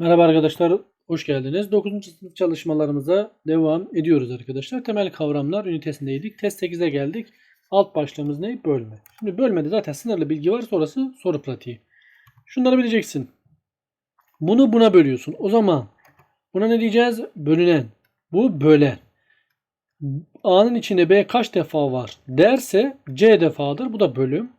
Merhaba arkadaşlar, hoş geldiniz. 9. sınıf çalışmalarımıza devam ediyoruz arkadaşlar. Temel kavramlar ünitesindeydik. Test 8'e geldik. Alt başlığımız ne? Bölme. Şimdi bölmede zaten sınırlı bilgi var. Sonrası soru pratiği. Şunları bileceksin. Bunu buna bölüyorsun. O zaman buna ne diyeceğiz? Bölünen. Bu bölen. A'nın içinde B kaç defa var derse C defadır. Bu da bölüm.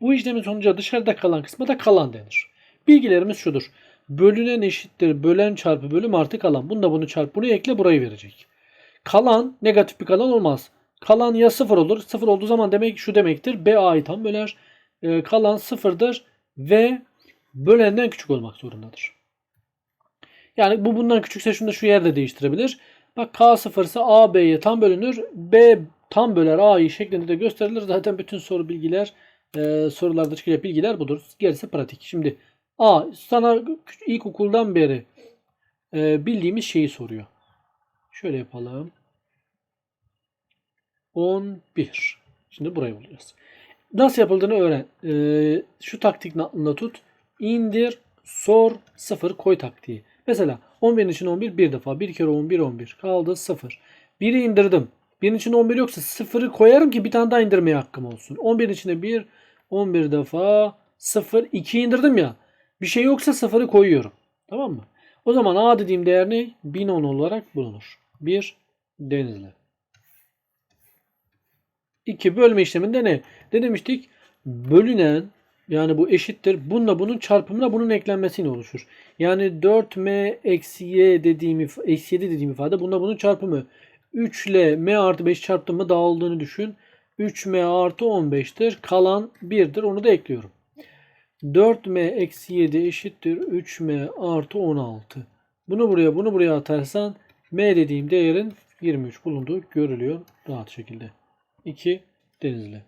Bu işlemin sonucu dışarıda kalan kısma da kalan denir. Bilgilerimiz şudur. Bölünen eşittir bölen çarpı bölüm artı kalan. Bunda bunu çarp bunu ekle burayı verecek. Kalan negatif bir kalan olmaz. Kalan ya sıfır olur. Sıfır olduğu zaman demek şu demektir. B A'yı tam böler. Ee, kalan sıfırdır ve bölenden küçük olmak zorundadır. Yani bu bundan küçükse şunu da şu yerde değiştirebilir. Bak K sıfırsa A B'ye tam bölünür. B tam böler A'yı şeklinde de gösterilir. Zaten bütün soru bilgiler e, sorularda çıkacak bilgiler budur. Gerisi pratik. Şimdi A sana ilkokuldan beri e, bildiğimiz şeyi soruyor. Şöyle yapalım. 11. Şimdi burayı bulacağız. Nasıl yapıldığını öğren. E, şu taktik aklında tut. İndir, sor, sıfır koy taktiği. Mesela 11'in için 11 bir defa. 1 kere 11 11. Kaldı 0. 1'i indirdim. 1'in içinde 11 yoksa 0'ı koyarım ki bir tane daha indirmeye hakkım olsun. 11'in içinde 1 11 defa 0 2 indirdim ya. Bir şey yoksa 0'ı koyuyorum. Tamam mı? O zaman A dediğim değer ne? 1010 olarak bulunur. 1 Denizli. 2 bölme işleminde ne? Ne demiştik? Bölünen yani bu eşittir. Bununla bunun çarpımına bunun eklenmesiyle oluşur. Yani 4m eksi y dediğim, eksi 7 dediğim ifade bununla bunun çarpımı. 3 ile m artı 5 çarptım mı dağıldığını düşün. 3m artı 15'tir. Kalan 1'dir. Onu da ekliyorum. 4m eksi 7 eşittir 3m artı 16. Bunu buraya bunu buraya atarsan m dediğim değerin 23 bulunduğu görülüyor rahat şekilde. 2 Denizli.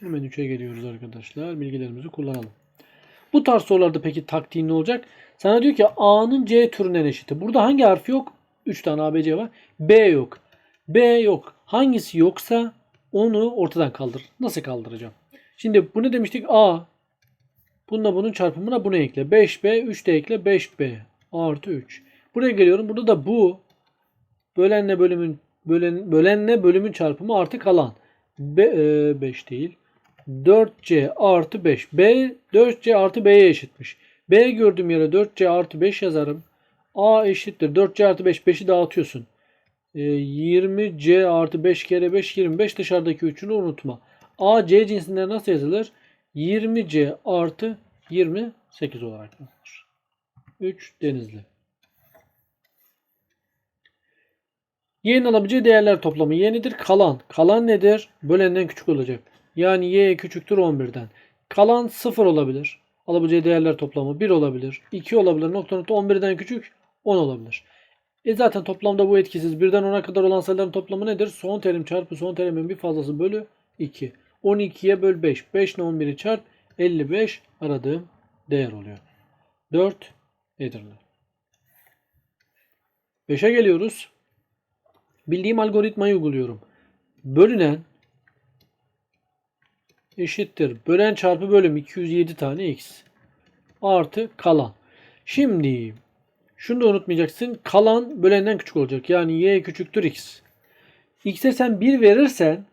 Hemen 3'e geliyoruz arkadaşlar. Bilgilerimizi kullanalım. Bu tarz sorularda peki taktiğin ne olacak? Sana diyor ki A'nın C türünden eşiti. Burada hangi harf yok? 3 tane A, B, C var. B yok. B yok. Hangisi yoksa onu ortadan kaldır. Nasıl kaldıracağım? Şimdi bu ne demiştik? A. Bununla bunun çarpımına bunu ekle. 5B, 3 de ekle. 5B artı 3. Buraya geliyorum. Burada da bu bölenle bölümün bölen, bölenle bölümün çarpımı artı kalan. B, e, 5 değil. 4C artı 5. B 4C artı B'ye eşitmiş. B gördüğüm yere 4C artı 5 yazarım. A eşittir. 4C artı 5. 5'i dağıtıyorsun. E, 20C artı 5 kere 5 25 dışarıdaki 3'ünü unutma. A C cinsinden nasıl yazılır? 20C artı 28 olarak yazılır. 3 Denizli. Y'nin alabileceği değerler toplamı y nedir? Kalan. Kalan nedir? Bölenden küçük olacak. Yani y küçüktür 11'den. Kalan 0 olabilir. Alabileceği değerler toplamı 1 olabilir. 2 olabilir. Nokta nokta 11'den küçük 10 olabilir. E zaten toplamda bu etkisiz. Birden 10'a kadar olan sayıların toplamı nedir? Son terim çarpı son terimin bir fazlası bölü 2. 12'ye böl 5. 5 ile 11'i çarp 55 aradığım değer oluyor. 4 Edirne. 5'e geliyoruz. Bildiğim algoritmayı uyguluyorum. Bölünen eşittir. Bölen çarpı bölüm 207 tane x. Artı kalan. Şimdi şunu da unutmayacaksın. Kalan bölenden küçük olacak. Yani y küçüktür x. x'e sen 1 verirsen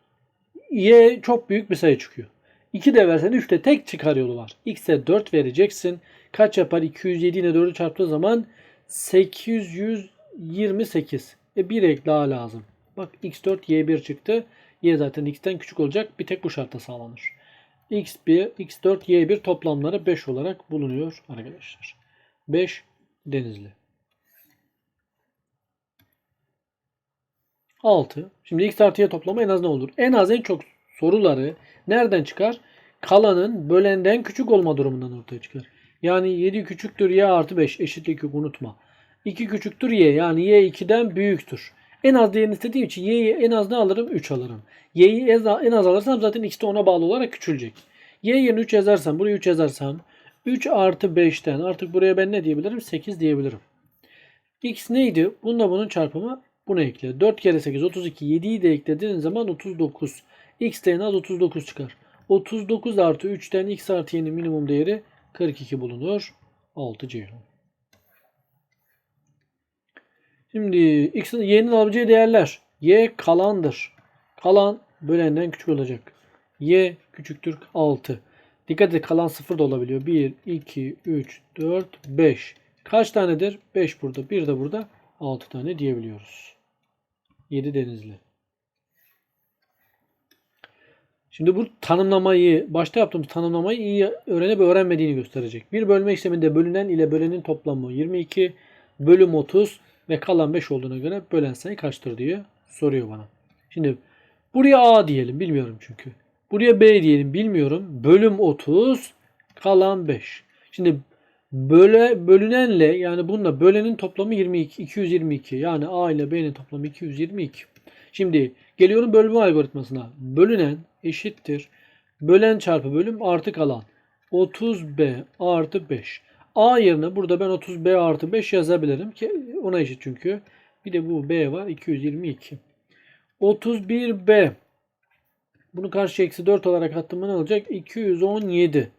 y çok büyük bir sayı çıkıyor. 2 de versen 3 de tek çıkar yolu var. x'e 4 vereceksin. Kaç yapar? 207 ile 4'ü çarptığı zaman 828. E 1 ek daha lazım. Bak x4 y1 çıktı. Y zaten x'ten küçük olacak. Bir tek bu şartta sağlanır. x1, x4, y1 toplamları 5 olarak bulunuyor arkadaşlar. 5 Denizli. 6. Şimdi x artı y toplamı en az ne olur? En az en çok soruları nereden çıkar? Kalanın bölenden küçük olma durumundan ortaya çıkar. Yani 7 küçüktür y artı 5 eşitlik yok unutma. 2 küçüktür y yani y 2'den büyüktür. En az değerini istediğim için y'yi en az ne alırım? 3 alırım. Y'yi en az alırsam zaten x de ona bağlı olarak küçülecek. Y yerine 3 yazarsam, buraya 3 yazarsam 3 artı 5'ten artık buraya ben ne diyebilirim? 8 diyebilirim. X neydi? Bununla bunun çarpımı bunu ekle. 4 kere 8 32. 7'yi de eklediğin zaman 39. X de en az 39 çıkar. 39 artı 3'ten x artı y'nin minimum değeri 42 bulunur. 6 Ceyhan. Şimdi x'in y'nin alabileceği değerler. y kalandır. Kalan bölenden küçük olacak. y küçüktür 6. Dikkat et kalan 0 da olabiliyor. 1, 2, 3, 4, 5. Kaç tanedir? 5 burada. 1 de burada. 6 tane diyebiliyoruz. 7 denizli. Şimdi bu tanımlamayı, başta yaptığımız tanımlamayı iyi öğrenip öğrenmediğini gösterecek. Bir bölme işleminde bölünen ile bölenin toplamı 22, bölüm 30 ve kalan 5 olduğuna göre bölen sayı kaçtır diye soruyor bana. Şimdi buraya A diyelim bilmiyorum çünkü. Buraya B diyelim bilmiyorum. Bölüm 30, kalan 5. Şimdi böle bölünenle yani bununla bölenin toplamı 22, 222. Yani A ile B'nin toplamı 222. Şimdi geliyorum bölme algoritmasına. Bölünen eşittir. Bölen çarpı bölüm artı kalan. 30B artı 5. A yerine burada ben 30B artı 5 yazabilirim ki ona eşit çünkü. Bir de bu B var 222. 31B bunu karşı eksi 4 olarak attığımda ne olacak? 217.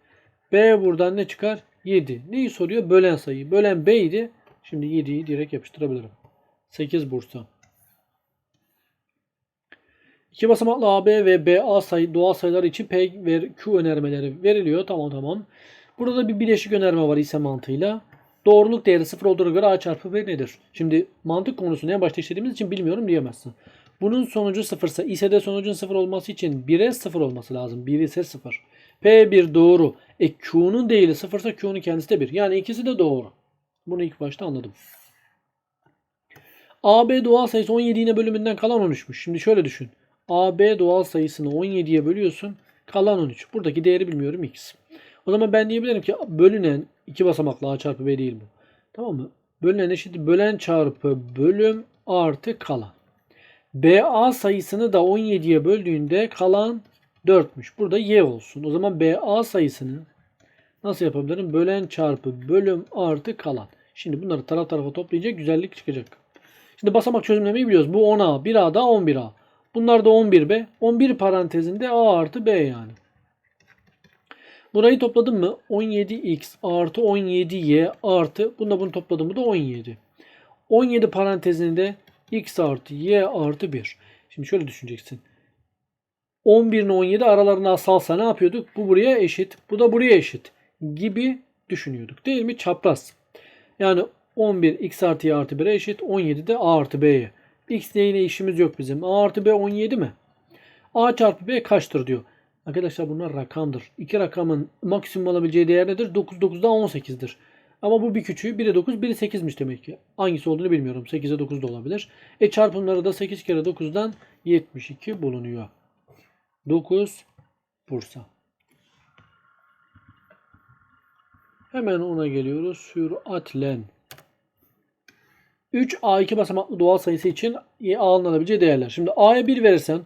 B buradan ne çıkar? 7. Neyi soruyor? Bölen sayı. Bölen B idi. Şimdi 7'yi direkt yapıştırabilirim. 8 Bursa. İki basamaklı AB ve BA sayı doğal sayılar için P ve Q önermeleri veriliyor. Tamam tamam. Burada da bir bileşik önerme var ise mantığıyla. Doğruluk değeri sıfır olduğuna göre A çarpı B nedir? Şimdi mantık konusunu en başta işlediğimiz için bilmiyorum diyemezsin. Bunun sonucu sıfırsa ise de sonucun sıfır olması için 1'e sıfır olması lazım. 1 ise sıfır. P1 doğru. E Q'nun değili sıfırsa Q'nun kendisi de 1. Yani ikisi de doğru. Bunu ilk başta anladım. AB doğal sayısı 17 yine bölümünden kalan 13'müş. Şimdi şöyle düşün. AB doğal sayısını 17'ye bölüyorsun. Kalan 13. Buradaki değeri bilmiyorum x. O zaman ben diyebilirim ki bölünen iki basamaklı a çarpı b değil bu. Tamam mı? Bölünen eşittir bölen çarpı bölüm artı kalan. BA sayısını da 17'ye böldüğünde kalan 4'müş. Burada y olsun. O zaman BA sayısını nasıl yapabilirim? Bölen çarpı bölüm artı kalan. Şimdi bunları taraf tarafa toplayınca güzellik çıkacak. Şimdi basamak çözümlemeyi biliyoruz. Bu 10A, 1A da 11A. Bunlar da 11B. 11 parantezinde A artı B yani. Burayı topladım mı? 17x artı 17y artı bunda bunu topladım mı da 17. 17 parantezinde x artı y artı 1. Şimdi şöyle düşüneceksin. 11 ile 17 aralarına asalsa ne yapıyorduk? Bu buraya eşit. Bu da buraya eşit. Gibi düşünüyorduk. Değil mi? Çapraz. Yani 11 x artı y artı 1'e eşit. 17 de a artı b'ye. X ile yine işimiz yok bizim. A artı B 17 mi? A çarpı B kaçtır diyor. Arkadaşlar bunlar rakamdır. İki rakamın maksimum alabileceği değer nedir? 9 9 da 18'dir. Ama bu bir küçüğü. Biri 9, biri 8'miş demek ki. Hangisi olduğunu bilmiyorum. 8'e 9 da olabilir. E çarpımları da 8 kere 9'dan 72 bulunuyor. 9 Bursa. Hemen ona geliyoruz. Süratlen. 3 A2 basamaklı doğal sayısı için alınabileceği değerler. Şimdi A'ya 1 verirsen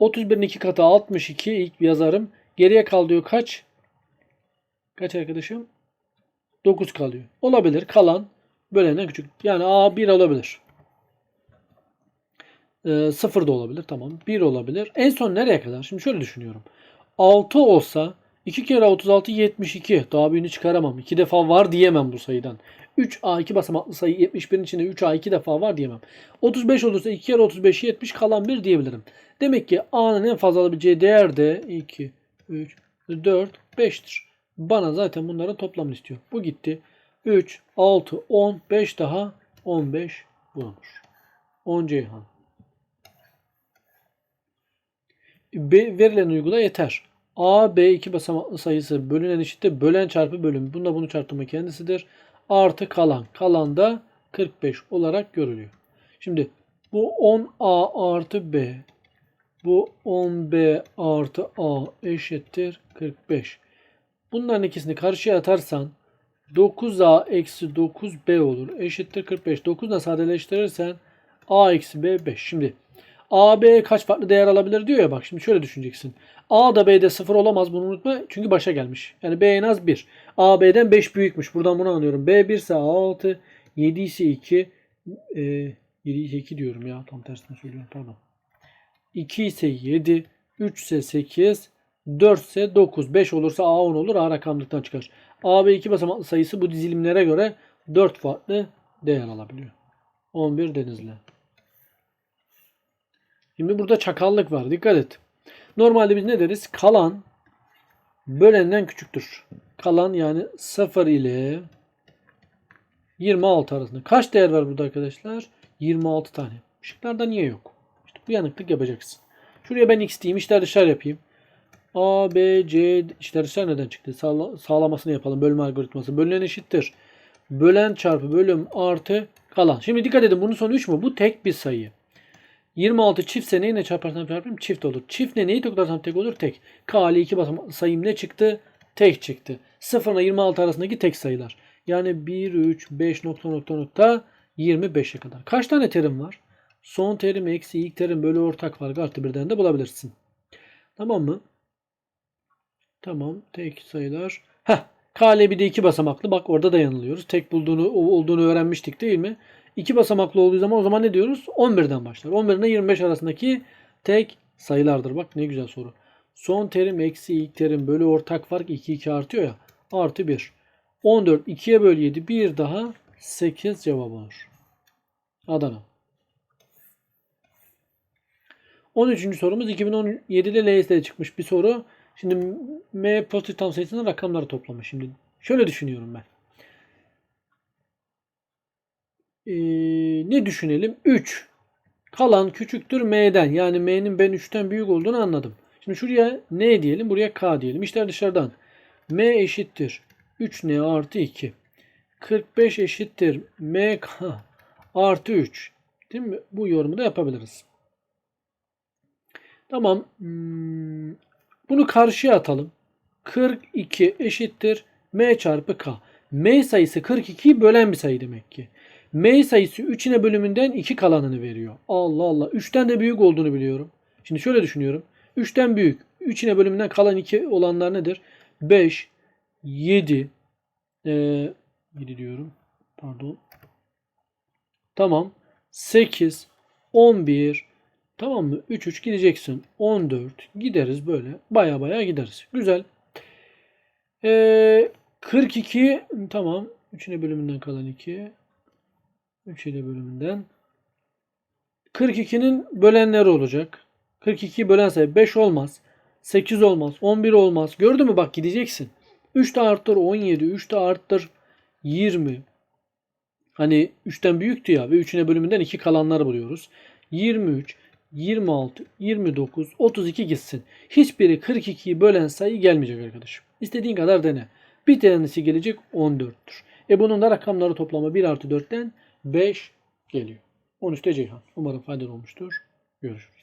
31'in 2 katı 62 ilk yazarım. Geriye kalıyor kaç? Kaç arkadaşım? 9 kalıyor. Olabilir. Kalan bölenden küçük. Yani A 1 olabilir. Ee, 0 da olabilir. Tamam. 1 olabilir. En son nereye kadar? Şimdi şöyle düşünüyorum. 6 olsa 2 kere 36 72. Daha birini çıkaramam. 2 defa var diyemem bu sayıdan. 3A2 basamaklı sayı 71'in içinde 3A 2 defa var diyemem. 35 olursa 2 kere 35 70 kalan 1 diyebilirim. Demek ki A'nın en fazla alabileceği değer de 2, 3, 4, 5'tir. Bana zaten bunların toplamını istiyor. Bu gitti. 3, 6, 10, 5 daha 15 bulunur. 10 Ceyhan. B, verilen uygula yeter. A, B iki basamaklı sayısı bölünen eşittir. Bölen çarpı bölüm. Bunda bunu çarptırma kendisidir. Artı kalan. Kalan da 45 olarak görülüyor. Şimdi bu 10A artı B. Bu 10B artı A eşittir 45. Bunların ikisini karşıya atarsan 9A eksi 9B olur. Eşittir 45. 9 ile sadeleştirirsen A eksi B 5. Şimdi A, B kaç farklı değer alabilir diyor ya bak şimdi şöyle düşüneceksin. A da B'de 0 olamaz bunu unutma çünkü başa gelmiş. Yani B en az 1. A B'den 5 büyükmüş. Buradan bunu anlıyorum. B 1 ise A 6, 7 ise 2, e, 7 ise 2 diyorum ya tam tersini söylüyorum pardon. 2 ise 7, 3 ise 8, 4 ise 9. 5 olursa A 10 olur. A rakamlıktan çıkar. A ve 2 basamaklı sayısı bu dizilimlere göre 4 farklı değer alabiliyor. 11 Denizli. Şimdi burada çakallık var. Dikkat et. Normalde biz ne deriz? Kalan bölenden küçüktür. Kalan yani 0 ile 26 arasında. Kaç değer var burada arkadaşlar? 26 tane. Şıklarda niye yok? İşte bu yanıklık yapacaksın. Şuraya ben x diyeyim. İşler dışarı yapayım. A, B, C işler dışarı neden çıktı? Sağla, sağlamasını yapalım. Bölme algoritması. Bölünen eşittir. Bölen çarpı bölüm artı kalan. Şimdi dikkat edin. Bunun sonu 3 mü? Bu tek bir sayı. 26 çiftse neyle çarparsam çarpayım çift olur. Çiftle neyi toplarsam tek olur? Tek. K ile 2 basamaklı sayım ne çıktı? Tek çıktı. 0 ile 26 arasındaki tek sayılar. Yani 1, 3, 5 nokta nokta nokta 25'e kadar. Kaç tane terim var? Son terim eksi ilk terim bölü ortak farkı artı birden de bulabilirsin. Tamam mı? Tamam. Tek sayılar. Heh. K ile bir de basamaklı. Bak orada da yanılıyoruz. Tek bulduğunu olduğunu öğrenmiştik değil mi? İki basamaklı olduğu zaman o zaman ne diyoruz? 11'den başlar. 11 ile 25 arasındaki tek sayılardır. Bak ne güzel soru. Son terim eksi ilk terim bölü ortak fark 2 2 artıyor ya. Artı 1. 14 2'ye böl 7 bir daha 8 cevap olur. Adana. 13. sorumuz 2017'de LS'de çıkmış bir soru. Şimdi M pozitif tam sayısının rakamları toplamış. Şimdi şöyle düşünüyorum ben. Ee, ne düşünelim? 3. Kalan küçüktür M'den. Yani M'nin ben 3'ten büyük olduğunu anladım. Şimdi şuraya N diyelim. Buraya K diyelim. İşler dışarıdan. M eşittir. 3N artı 2. 45 eşittir. MK artı 3. Değil mi? Bu yorumu da yapabiliriz. Tamam. Hmm, Bunu karşıya atalım. 42 eşittir. M çarpı K. M sayısı 42'yi bölen bir sayı demek ki. M sayısı 3'üne bölümünden 2 kalanını veriyor. Allah Allah. 3'ten de büyük olduğunu biliyorum. Şimdi şöyle düşünüyorum. 3'ten büyük. 3'üne bölümünden kalan 2 olanlar nedir? 5, 7, ee, 7 diyorum. Pardon. Tamam. 8, 11, tamam mı? 3 3 gideceksin. 14 gideriz böyle. Baya baya gideriz. Güzel. Ee, 42 tamam. 3'üne bölümünden kalan 2. 3'üne bölümünden. 42'nin bölenleri olacak. 42'yi bölen sayı 5 olmaz. 8 olmaz. 11 olmaz. Gördün mü? Bak gideceksin. 3 de arttır 17. 3 de arttır 20. Hani 3'ten büyüktü ya ve 3'üne bölümünden 2 kalanları buluyoruz. 23, 26, 29, 32 gitsin. Hiçbiri 42'yi bölen sayı gelmeyecek arkadaşım. İstediğin kadar dene. Bir tanesi gelecek 14'tür. E bunun da rakamları toplamı 1 artı 4'ten 5 geliyor. 13'te Ceyhan. Umarım faydalı olmuştur. Görüşürüz.